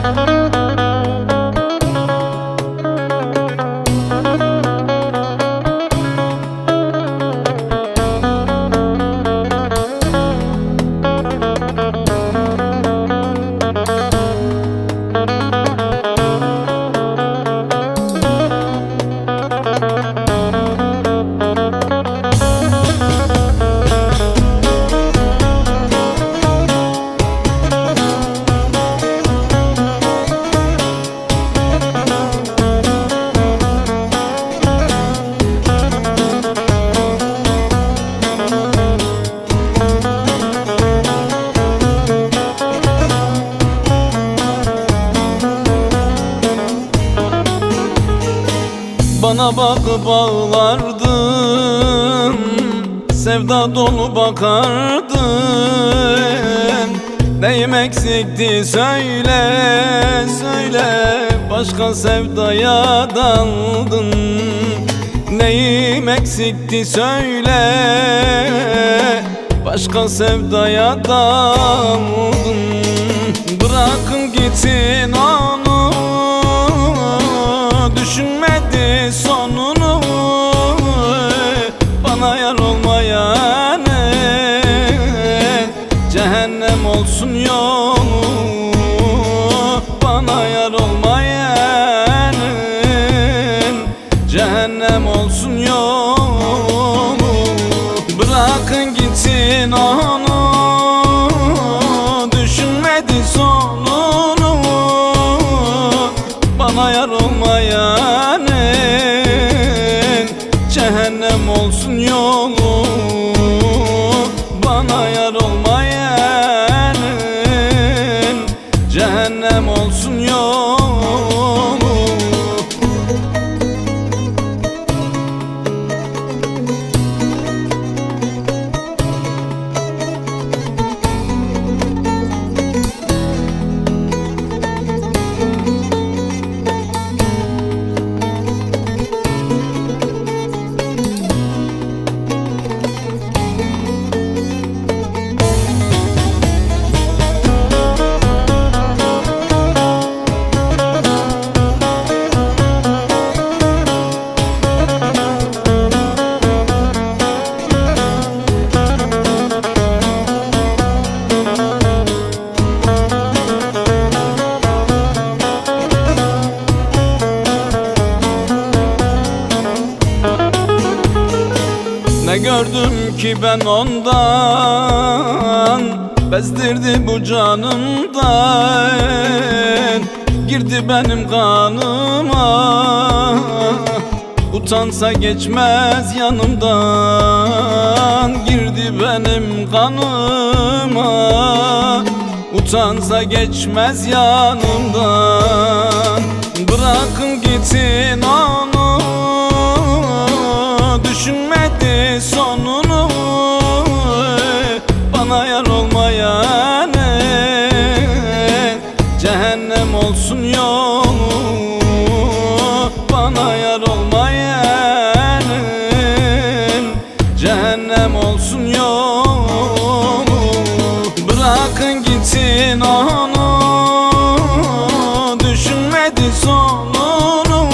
Música Bana bakıp ağlardın Sevda dolu bakardın. Neyim eksikti söyle söyle Başka sevdaya daldın. Neyim eksikti söyle Başka sevdaya daldın. Bırakın gitsin Ne gördüm ki ben ondan? Bezdirdi bu canımdan. Girdi benim kanıma. Utansa geçmez yanımdan. Girdi benim kanıma. Utansa geçmez yanımdan. Bırakın gitsin Anlayan olmayan Cehennem olsun yolu Bana yar olmayan Cehennem olsun yolu Bırakın gitsin onu. Düşünmedi sonunu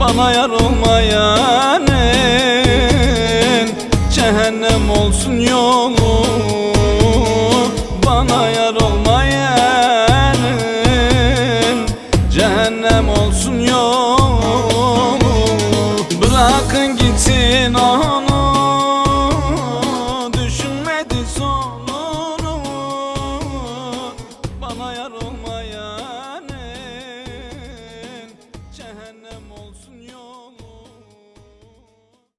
Bana yar olmayan bırakın gitsin onu. Düşünmedi sonunu. Bana yar olmaya